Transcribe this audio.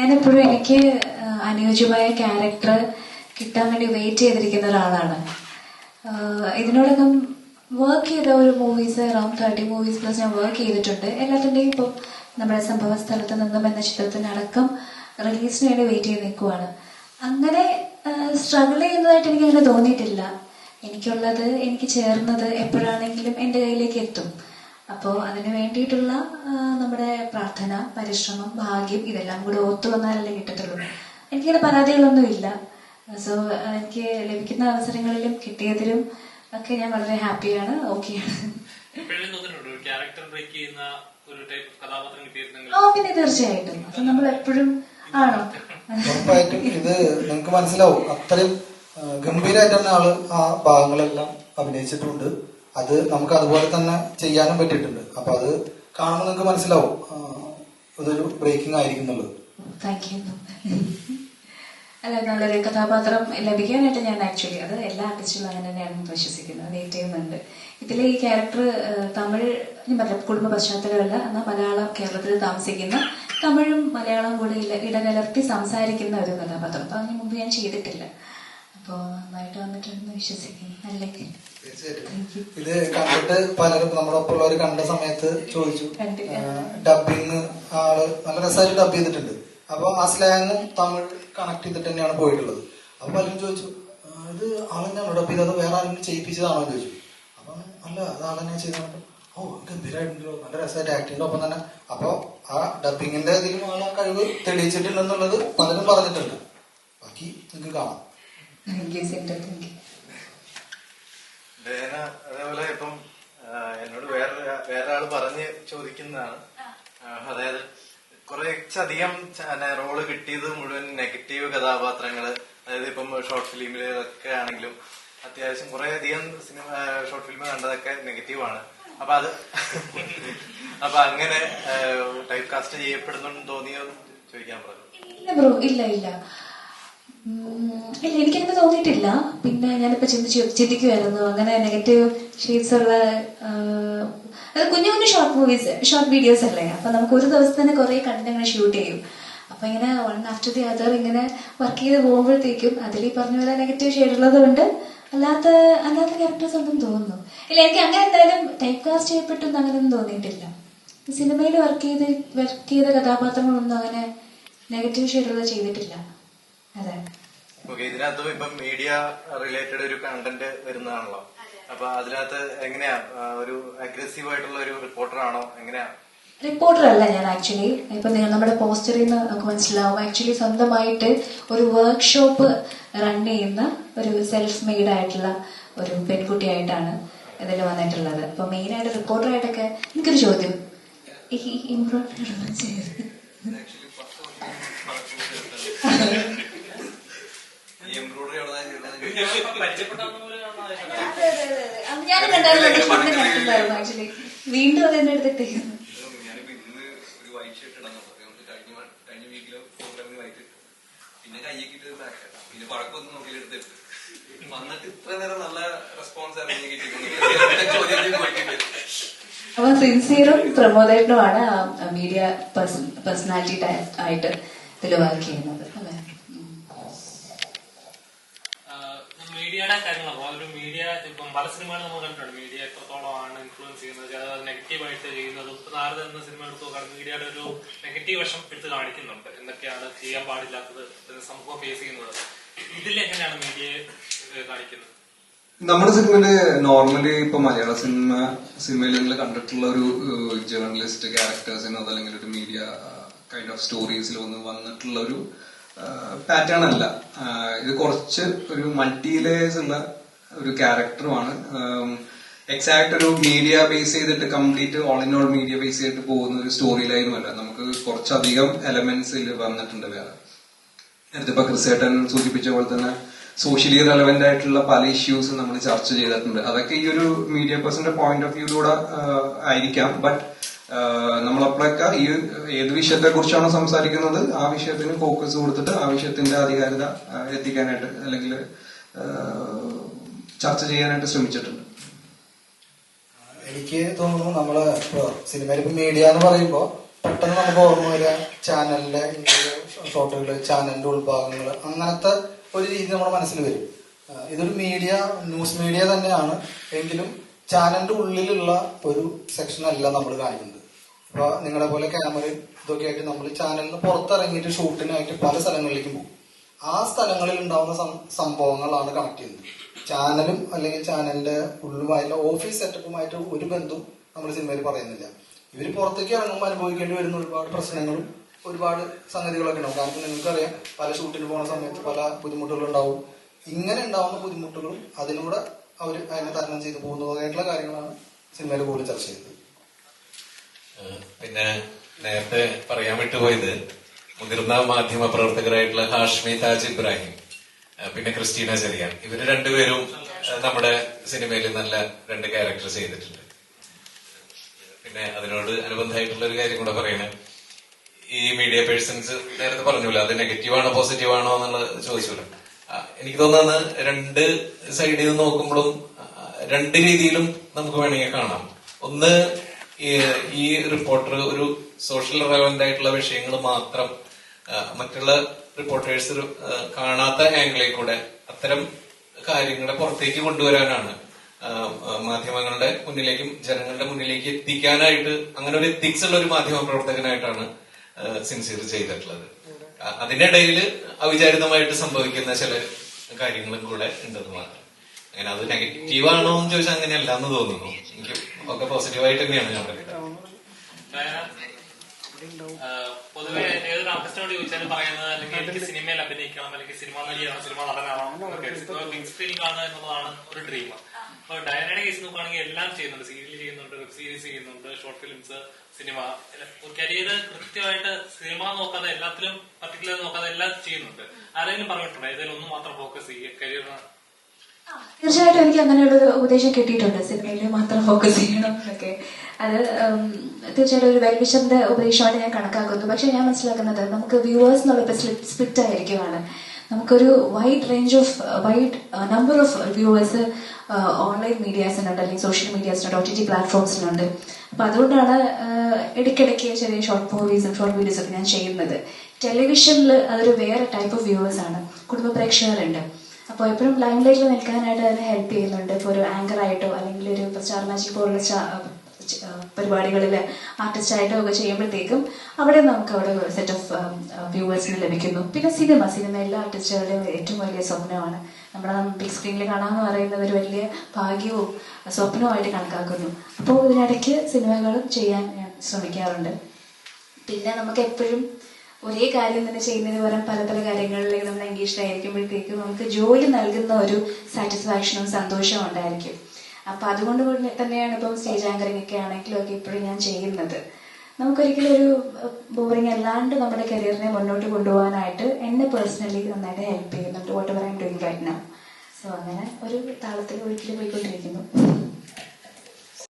ഞാനെപ്പോഴും എനിക്ക് അനുയോജ്യമായ ക്യാരക്ടർ കിട്ടാൻ വേണ്ടി വെയിറ്റ് ചെയ്തിരിക്കുന്ന ഒരാളാണ്. ഇതിനോടകം വർക്ക് ചെയ്ത ഒരു movies around thirty movies plus ഞാൻ വർക്ക് ചെയ്തിട്ടുണ്ട്. എല്ലാത്തിന്റെയും ഇപ്പോൾ നമ്മുടെ സംഭവ സ്ഥലത്ത് നിന്നും എന്ന ചിത്രത്തിനടക്കം റിലീസിന് വേണ്ടി വെയിറ്റ് ചെയ്ത് നിൽക്കുവാണ്. അങ്ങനെ സ്ട്രഗിൾ ചെയ്യുന്നതായിട്ട് എനിക്ക് അങ്ങനെ തോന്നിയിട്ടില്ല. എനിക്കുള്ളത് എനിക്ക് ചേർന്നത് എപ്പോഴാണെങ്കിലും എന്റെ കയ്യിലേക്ക് എത്തും. അപ്പോൾ അതിന് വേണ്ടിയിട്ടുള്ള നമ്മുടെ പ്രാർത്ഥന പരിശ്രമം ഭാഗ്യം ഇതെല്ലാം കൂടെ ഓത്തു വന്നാലല്ലേ കിട്ടത്തുള്ളൂ. എനിക്കിങ്ങനെ പരാതികളൊന്നുമില്ല. സോ എനിക്ക് ലഭിക്കുന്ന അവസരങ്ങളിലും കിട്ടിയതിലും ഒക്കെ ഞാൻ വളരെ ഹാപ്പിയാണ് ഓക്കെയാണ്. ഓ പിന്നെ തീർച്ചയായിട്ടും. അപ്പൊ നമ്മൾ എപ്പോഴും ആണോ? ഉറപ്പായിട്ടും. ഇത് നിങ്ങൾക്ക് മനസ്സിലാവും. അത്രയും ഗംഭീരായിട്ട് ഗംഭീരമായിട്ട് തന്നെ ആൾ ആ ഭാഗങ്ങളെല്ലാം അഭിനയിച്ചിട്ടുണ്ട്. അത് നമുക്ക് അതുപോലെ തന്നെ ചെയ്യാനും പറ്റിയിട്ടുണ്ട്. അപ്പൊ അത് കാണുമ്പോൾ നിങ്ങൾക്ക് മനസ്സിലാവും. അതൊരു ബ്രേക്കിംഗ് ആയിരിക്കും അല്ല നല്ലൊരു കഥാപാത്രം ലഭിക്കാനായിട്ട് ഞാൻ ആക്ച്വലി അത് എല്ലാ ആർട്ടിസ്റ്റും അങ്ങനെ തന്നെയാണ് വിശ്വസിക്കുന്നത്. വെയിറ്റ് ചെയ്യുന്നുണ്ട് ഇതിലെ ഈ ക്യാരക്ടർ തമിഴ് പറഞ്ഞ കുടുംബ പശ്ചാത്തലമല്ല എന്നാൽ മലയാളം കേരളത്തിൽ താമസിക്കുന്ന തമിഴും മലയാളവും കൂടി ഇട- ഇടകലർത്തി സംസാരിക്കുന്ന ഒരു കഥാപാത്രം. അപ്പൊ അതിന് മുമ്പ് ഞാൻ ചെയ്തിട്ടില്ല. അപ്പോൾ നന്നായിട്ട് വന്നിട്ടുണ്ടെന്ന് വിശ്വസിക്കുന്നു. അല്ലേ ഇത് കണ്ടിട്ട് പലരും നമ്മുടെ ഒപ്പമുള്ളവർ കണ്ട സമയത്ത് ചോദിച്ചു. ഡബിങ് ആൾ നല്ല രസമായിട്ട് ഡബ് ചെയ്തിട്ടുണ്ട്. അപ്പൊ ആ സ്ലാങ്ങും തമിഴ് കണക്ട് ചെയ്തിട്ട് തന്നെയാണ് പോയിട്ടുള്ളത്. അപ്പൊ പലരും ചോദിച്ചു "ആ, ഇത് ആളെന്നെയാണോ ഡബ് ചെയ്തത്? വേറെ ആരെങ്കിലും ചെയ്യിപ്പിച്ചതാണോ എന്ന് ചോദിച്ചു. അപ്പൊ അല്ല അത് ആളെന്നെ ചെയ്തത്. ഓ ഗംഭീരമായിട്ടുണ്ടല്ലോ നല്ല രസമായിട്ട് ആക്ടിന്റെ ഒപ്പം തന്നെ അപ്പൊ ആ ഡബിങ്ങിന്റെ ഇതിലും ആ കഴിവ് തെളിയിച്ചിട്ടുണ്ടെന്നുള്ളത് പലരും പറഞ്ഞിട്ടുണ്ട്. ബാക്കി നിങ്ങൾക്ക് കാണാം. അതേപോലെ ഇപ്പം എന്നോട് വേറെ വേറെ ആൾ പറഞ്ഞ് ചോദിക്കുന്നതാണ്. അതായത് കുറച്ചധികം റോൾ കിട്ടിയത് മുഴുവൻ നെഗറ്റീവ് കഥാപാത്രങ്ങൾ അതായത് ഇപ്പം ഷോർട്ട് ഫിലിമിലൊക്കെ ആണെങ്കിലും അത്യാവശ്യം കുറെ അധികം സിനിമ ഷോർട്ട് ഫിലിം കണ്ടതൊക്കെ നെഗറ്റീവാണ്. അപ്പൊ അത് അപ്പൊ അങ്ങനെ ടൈപ്പ് കാസ്റ്റ് ചെയ്യപ്പെടുന്നുണ്ടെന്ന് തോന്നിയോ ചോദിക്കാൻ പറഞ്ഞു. ഇല്ല ബ്രോ. ഇല്ല ഇല്ല. ഇല്ല എനിക്കങ്ങനെ തോന്നിയിട്ടില്ല. പിന്നെ ഞാനിപ്പോ ചിന്തിച്ചു ചിന്തിക്കുമായിരുന്നു അങ്ങനെ നെഗറ്റീവ് ഷെയ്ഡ്സ് ഉള്ള അത് കുഞ്ഞു കുഞ്ഞു ഷോർട്ട് മൂവീസ് ഷോർട്ട് വീഡിയോസ് അല്ലേ? അപ്പൊ നമുക്ക് ഒരു ദിവസം തന്നെ കുറെ കണ്ടന്റ് അങ്ങനെ ഷൂട്ട് ചെയ്യും. അപ്പൊ ഇങ്ങനെ വൺ ആഫ്റ്റർ ദി അതർ ഇങ്ങനെ വർക്ക് ചെയ്ത് പോകുമ്പോഴത്തേക്കും അതിൽ ഈ പറഞ്ഞ പോലെ നെഗറ്റീവ് ഷെയ്ഡ് ഉള്ളത് കൊണ്ട് അല്ലാത്ത അല്ലാത്ത ക്യാരക്ടേഴ്സ് ഒന്നും തോന്നുന്നു. ഇല്ല എനിക്ക് അങ്ങനെ എന്തായാലും ടൈപ്പ് കാസ്റ്റ് ചെയ്യപ്പെട്ടൊന്നും അങ്ങനെയൊന്നും തോന്നിയിട്ടില്ല. സിനിമയിൽ വർക്ക് ചെയ്ത് വർക്ക് ചെയ്ത കഥാപാത്രങ്ങളൊന്നും അങ്ങനെ നെഗറ്റീവ് ഷെയ്ഡുള്ളത് ചെയ്തിട്ടില്ല. ഓക്കെ ഇതിനകത്തും ഇപ്പം മീഡിയ റിലേറ്റഡ് ഒരു കണ്ടന്റ് വരുന്നതാണല്ലോ. അപ്പൊ അതിനകത്ത് എങ്ങനെയാ? ഒരു അഗ്രസീവ് ആയിട്ടുള്ള ഒരു റിപ്പോർട്ടർ ആണോ? എങ്ങനെയാ? റിപ്പോർട്ടർ അല്ല ഞാൻ ആക്ച്വലി ഇപ്പൊ നിങ്ങൾ നമ്മുടെ പോസ്റ്ററിൽ നിന്ന് നമുക്ക് മനസ്സിലാവും. ആക്ച്വലി സ്വന്തമായിട്ട് ഒരു വർക്ക്ഷോപ്പ് റൺ ചെയ്യുന്ന ഒരു സെൽഫ് മെയ്ഡ് ആയിട്ടുള്ള ഒരു പെൺകുട്ടിയായിട്ടാണ് ഇതിൽ വന്നിട്ടുള്ളത്. അപ്പൊ മെയിൻ ആയിട്ട് റിപ്പോർട്ടറായിട്ടൊക്കെ എനിക്കൊരു ചോദ്യം. ഈ ഇംപ്രോട്ടർ ചെയ്ത് പരിചയപ്പെട്ടാവുന്ന പോലെയാണോ അത്? അതെ, അതെ, അതെ, അതെ. അത് ഞാൻ കണ്ടായിരുന്നു ആക്ച്വലി വീണ്ടും അതെന്നെ എടുത്തിട്ടേക്കുന്നു ഞാനിപ്പോ ഇന്ന് ഒരു വൈറ്റ് ഷർട്ട് ഇടാൻ നോക്കാം നമുക്ക് കഴിഞ്ഞ വ- കഴിഞ്ഞ വീക്കിൽ പ്രോഗ്രാമിന് വൈറ്റ് ഇട്ടു പിന്നെ കയ്യേക്കിട്ട് പിന്നെ പഴക്കൊന്നും നോക്കിയെടുത്ത് വന്നിട്ട് ഇത്ര നേരം നല്ല റെസ്പോൺസ് ആയിരുന്നു അപ്പൊ സിൻസിയറും പ്രമോദേട്ടനുമാണ് മീഡിയ പേഴ്സണാലിറ്റി ആയിട്ട് ഇതിൽ വർക്ക് ചെയ്യുന്നത്. അല്ലേ കാര്യങ്ങളും. ഒരു മീഡിയ ഇപ്പം പല സിനിമകളും നമ്മൾ കണ്ടിട്ടുണ്ട്. മീഡിയ എത്രത്തോളം ആണ് ഇൻഫ്ലുവൻസ് ചെയ്യുന്നത് ചിലത് നെഗറ്റീവായിട്ട് ചെയ്യുന്നതും ഇപ്പൊ നാരദ എന്ന സിനിമ എടുത്തു നോക്കുകയാണെങ്കിൽ മീഡിയയുടെ ഒരു നെഗറ്റീവ് വശം എടുത്ത് കാണിക്കുന്നുണ്ട്. എന്തൊക്കെയാണ് ചെയ്യാൻ പാടില്ലാത്തത് സമൂഹം ഫേസ് ചെയ്യുന്നത്. ഇതിൽ എങ്ങനെയാണ് മീഡിയയെ കാണിക്കുന്നത്? നമ്മുടെ സിനിമയിൽ നോർമലി ഇപ്പൊ മലയാള സിനിമ സിനിമയിൽ നിങ്ങൾ കണ്ടിട്ടുള്ള ഒരു ജേർണലിസ്റ്റ് ക്യാരക്ടേഴ്സിനോ അതല്ലെങ്കിൽ ഒരു മീഡിയ കൈൻഡ് ഓഫ് സ്റ്റോറീസിലോ ഒന്നും വന്നിട്ടുള്ള ഒരു പാറ്റേൺ അല്ല. ഇത് കുറച്ച് ഒരു മൾട്ടി ഉള്ള ഒരു ക്യാരക്ടറുമാണ് എക്സാക്ട് ഒരു മീഡിയ ബേസ് ചെയ്തിട്ട് complete all in all media base ചെയ്തിട്ട് പോകുന്ന ഒരു സ്റ്റോറി ലൈനും അല്ല. നമുക്ക് കുറച്ചധികം എലമെന്റ്സ് വന്നിട്ടുണ്ട് വേറെ. നേരത്തെ ഇപ്പൊ ക്രിസേട്ടൻ സൂചിപ്പിച്ച പോലെ തന്നെ സോഷ്യലി റെലവെന്റ് ആയിട്ടുള്ള പല ഇഷ്യൂസ് നമ്മൾ ചർച്ച ചെയ്തിട്ടുണ്ട്. അതൊക്കെ ഈ ഒരു മീഡിയ പേഴ്സന്റെ പോയിന്റ് ഓഫ് വ്യൂയിലൂടെ ആയിരിക്കാം. ബട്ട് നമ്മളപ്പോഴൊക്കെ ഈ ഏത് വിഷയത്തെ കുറിച്ചാണോ സംസാരിക്കുന്നത് ആ വിഷയത്തിന് ഫോക്കസ് കൊടുത്തിട്ട് ആ വിഷയത്തിന്റെ ആധികാരികത എത്തിക്കാനായിട്ട് അല്ലെങ്കിൽ ചർച്ച ചെയ്യാനായിട്ട് ശ്രമിച്ചിട്ടുണ്ട്. എനിക്ക് തോന്നുന്നു നമ്മൾ ഇപ്പൊ സിനിമയിൽ മീഡിയ എന്ന് പറയുമ്പോ പെട്ടെന്ന് നമുക്ക് ഓർമ്മ വരിക ചാനലിലെ ഷോട്ടുകൾ ചാനലിന്റെ ഉൾഭാഗങ്ങൾ അങ്ങനത്തെ ഒരു രീതി നമ്മുടെ മനസ്സിൽ വരും. ഇതൊരു മീഡിയ ന്യൂസ് മീഡിയ തന്നെയാണ്. എങ്കിലും ചാനലിന്റെ ഉള്ളിലുള്ള ഒരു സെക്ഷൻ അല്ല നമ്മൾ കാണിക്കുന്നത്. അപ്പൊ നിങ്ങളെ പോലെ ക്യാമറയും ഇതൊക്കെ ആയിട്ട് നമ്മൾ ചാനലിന് പുറത്തിറങ്ങിയിട്ട് ഷൂട്ടിനായിട്ട് പല സ്ഥലങ്ങളിലേക്കും പോകും. ആ സ്ഥലങ്ങളിൽ ഉണ്ടാവുന്ന സംഭവങ്ങളാണ് കണക്ട് ചെയ്യുന്നത്. ചാനലും അല്ലെങ്കിൽ ചാനലിന്റെ ഉള്ളുമായിട്ടുള്ള ഓഫീസ് സെറ്റപ്പുമായിട്ട് ഒരു ബന്ധവും നമ്മൾ സിനിമയിൽ പറയുന്നില്ല. ഇവർ പുറത്തേക്ക് ഇറങ്ങുമ്പോൾ അനുഭവിക്കേണ്ടി വരുന്ന ഒരുപാട് പ്രശ്നങ്ങളും ഒരുപാട് സംഗതികളൊക്കെ ഉണ്ടാവും. കാരണം നിങ്ങൾക്കറിയാം പല ഷൂട്ടിന് പോകുന്ന സമയത്ത് പല ബുദ്ധിമുട്ടുകളും ഉണ്ടാവും. ഇങ്ങനെ ഉണ്ടാവുന്ന ബുദ്ധിമുട്ടുകളും അതിലൂടെ അവർ അതിനെ തരണം ചെയ്തു പോകുന്നതായിട്ടുള്ള കാര്യങ്ങളാണ് സിനിമയിൽ കൂടുതൽ ചർച്ച ചെയ്തത് പിന്നെ നേരത്തെ പറയാൻ വിട്ടുപോയത് മുതിർന്ന മാധ്യമ പ്രവർത്തകരായിട്ടുള്ള ഹാഷ്മി താജ് ഇബ്രാഹിം പിന്നെ ക്രിസ്റ്റീന ചെറിയാൻ. ഇവർ രണ്ടുപേരും നമ്മുടെ സിനിമയിൽ നല്ല രണ്ട് ക്യാരക്ടർ ചെയ്തിട്ടുണ്ട്. പിന്നെ അതിനോട് അനുബന്ധമായിട്ടുള്ള ഒരു കാര്യം കൂടെ പറയണേ. ഈ മീഡിയ പേഴ്സൺസ് നേരത്തെ പറഞ്ഞില്ല അത് നെഗറ്റീവ് ആണോ പോസിറ്റീവ് ആണോ എന്നുള്ളത് ചോദിച്ചില്ല എനിക്ക് തോന്നുന്നത് രണ്ട് സൈഡിൽ നിന്ന് നോക്കുമ്പോഴും രണ്ട് രീതിയിലും നമുക്ക് വേണമെങ്കിൽ കാണാം. ഒന്ന് ഈ- റിപ്പോർട്ടർ ഒരു സോഷ്യൽ റെലവെന്റ് ആയിട്ടുള്ള വിഷയങ്ങൾ മാത്രം മറ്റുള്ള റിപ്പോർട്ടേഴ്സ് കാണാത്ത ആംഗിളിൽ കൂടെ അത്തരം കാര്യങ്ങളെ പുറത്തേക്ക് കൊണ്ടുവരാനാണ് മാധ്യമങ്ങളുടെ മുന്നിലേക്കും ജനങ്ങളുടെ മുന്നിലേക്ക് എത്തിക്കാനായിട്ട് അങ്ങനെ ഒരു എത്തിക്സ് ഉള്ള ഒരു മാധ്യമ പ്രവർത്തകനായിട്ടാണ് സിൻസിയർ ചെയ്തിട്ടുള്ളത്. അതിനിടയിൽ അവിചാരിതമായിട്ട് സംഭവിക്കുന്ന ചില കാര്യങ്ങളും കൂടെ ഉണ്ടെന്ന് മാത്രം. അങ്ങനെ അത് നെഗറ്റീവ് ആണോ എന്ന് ചോദിച്ചാൽ അങ്ങനെയല്ല എന്ന് തോന്നുന്നു. എനിക്ക് ഒക്കെ പോസിറ്റീവായിട്ട് തന്നെയാണ് ഞാൻ പറയുന്നത് ും. പൊതുവെ ഏതൊരു ആർട്ടിസ്റ്റിനോട് ചോദിച്ചാലും പറയുന്നത് അല്ലെങ്കിൽ എനിക്ക് സിനിമയിൽ അഭിനയിക്കണം അല്ലെങ്കിൽ സിനിമ നടിയാണോ സിനിമ നടനാണോ ബിഗ് സ്ക്രീനിൽ കാണുക എന്നുള്ളതാണ് ഒരു ഡ്രീം അപ്പൊ ഡയനയുടെ കേസ് നോക്കുകയാണെങ്കിൽ എല്ലാം ചെയ്യുന്നുണ്ട്. സീരിയൽ ചെയ്യുന്നുണ്ട് വെബ് സീരീസ് ചെയ്യുന്നുണ്ട് ഷോർട്ട് ഫിലിംസ് സിനിമ കരിയർ കൃത്യമായിട്ട് സിനിമ നോക്കാതെ എല്ലാത്തിലും പർട്ടിക്കുലർ നോക്കാതെ എല്ലാം ചെയ്യുന്നുണ്ട്. ആരെങ്കിലും പറഞ്ഞിട്ടുണ്ടോ? ഏതെങ്കിലും ഒന്ന് മാത്രം ഫോക്കസ് ചെയ്യുക കരിയറിന് തീർച്ചയായിട്ടും എനിക്ക് അങ്ങനെയുള്ള ഒരു ഉപദേശം കിട്ടിയിട്ടുണ്ട്. സിനിമയിൽ മാത്രം ഫോക്കസ് ചെയ്യണം എന്നൊക്കെ. അത് തീർച്ചയായിട്ടും ഒരു വെൽവിഷറിന്റെ ഉപദേശമായിട്ട് ഞാൻ കണക്കാക്കുന്നു. പക്ഷെ ഞാൻ മനസ്സിലാക്കുന്നത് നമുക്ക് വ്യൂവേഴ്സ് എന്നുള്ള സ്പിറ്റ് ആയിരിക്കുവാണ്. നമുക്കൊരു wide range of wide number of viewers online മീഡിയാസിനുണ്ട് അല്ലെങ്കിൽ സോഷ്യൽ മീഡിയാസിനുണ്ട് ഒ ടി ടി പ്ലാറ്റ്ഫോംസിനുണ്ട് അപ്പൊ അതുകൊണ്ടാണ് ആഹ്, ഇടയ്ക്കിടയ്ക്ക് ചെറിയ ഷോർട്ട് മൂവീസും ഷോർട്ട് വീഡിയോസും ഒക്കെ ഞാൻ ചെയ്യുന്നത്. ടെലിവിഷനിൽ അതൊരു വേറെ ടൈപ്പ് ഓഫ് വ്യൂവേഴ്സ് ആണ്. കുടുംബ പ്രേക്ഷകരുണ്ട്. അപ്പോൾ എപ്പോഴും ലൈം ലൈറ്റിൽ നിൽക്കാനായിട്ട് അതിനെ ഹെൽപ്പ് ചെയ്യുന്നുണ്ട്. ഇപ്പോൾ ഒരു ആങ്കർ ആയിട്ടോ അല്ലെങ്കിൽ ഒരു സ്റ്റാർ മാജിക് പോലുള്ള പരിപാടികളിൽ ആർട്ടിസ്റ്റ് ആയിട്ടോ ഒക്കെ ചെയ്യുമ്പോഴത്തേക്കും അവിടെ നമുക്ക് അവിടെ സെറ്റ് ഓഫ് വ്യൂവേഴ്സിന് ലഭിക്കുന്നു. പിന്നെ സിനിമ സിനിമ എല്ലാ ആർട്ടിസ്റ്റുകളുടെയും ഏറ്റവും വലിയ സ്വപ്നമാണ്. നമ്മുടെ ബിഗ് സ്ക്രീനിൽ കാണാമെന്ന് പറയുന്നത് ഒരു വലിയ ഭാഗ്യവും സ്വപ്നവുമായിട്ട് കണക്കാക്കുന്നു. അപ്പോൾ ഇതിനിടയ്ക്ക് സിനിമകളും ചെയ്യാൻ ഞാൻ ശ്രമിക്കാറുണ്ട്. പിന്നെ നമുക്ക് എപ്പോഴും ഒരേ കാര്യം തന്നെ ചെയ്യുന്നതിന് പകരം പല പല കാര്യങ്ങളിലേക്ക് നമ്മൾ എൻഗേജ്ഡ് ആയിരിക്കുമ്പോഴത്തേക്കും നമുക്ക് ജോലി നൽകുന്ന ഒരു സാറ്റിസ്ഫാക്ഷനും സന്തോഷവും ഉണ്ടായിരിക്കും. അപ്പൊ അതുകൊണ്ട് തന്നെയാണ് ഇപ്പം സ്റ്റേജ് ആങ്കറിംഗ് ഒക്കെ ആണെങ്കിലും ഒക്കെ ഇപ്പോഴും ഞാൻ ചെയ്യുന്നത്. നമുക്കൊരിക്കലും ഒരു ബോറിംഗ് അല്ലാണ്ട് നമ്മുടെ കരിയറിനെ മുന്നോട്ട് കൊണ്ടുപോകാനായിട്ട് എന്നെ പേഴ്സണലി നന്നായിട്ട് ഹെൽപ്പ് ചെയ്യുന്നുണ്ട്. Whatever I doing right now so അങ്ങനെ ഒരു താളത്തിൽ ഒരിക്കലും പോയിക്കൊണ്ടിരിക്കുന്നു.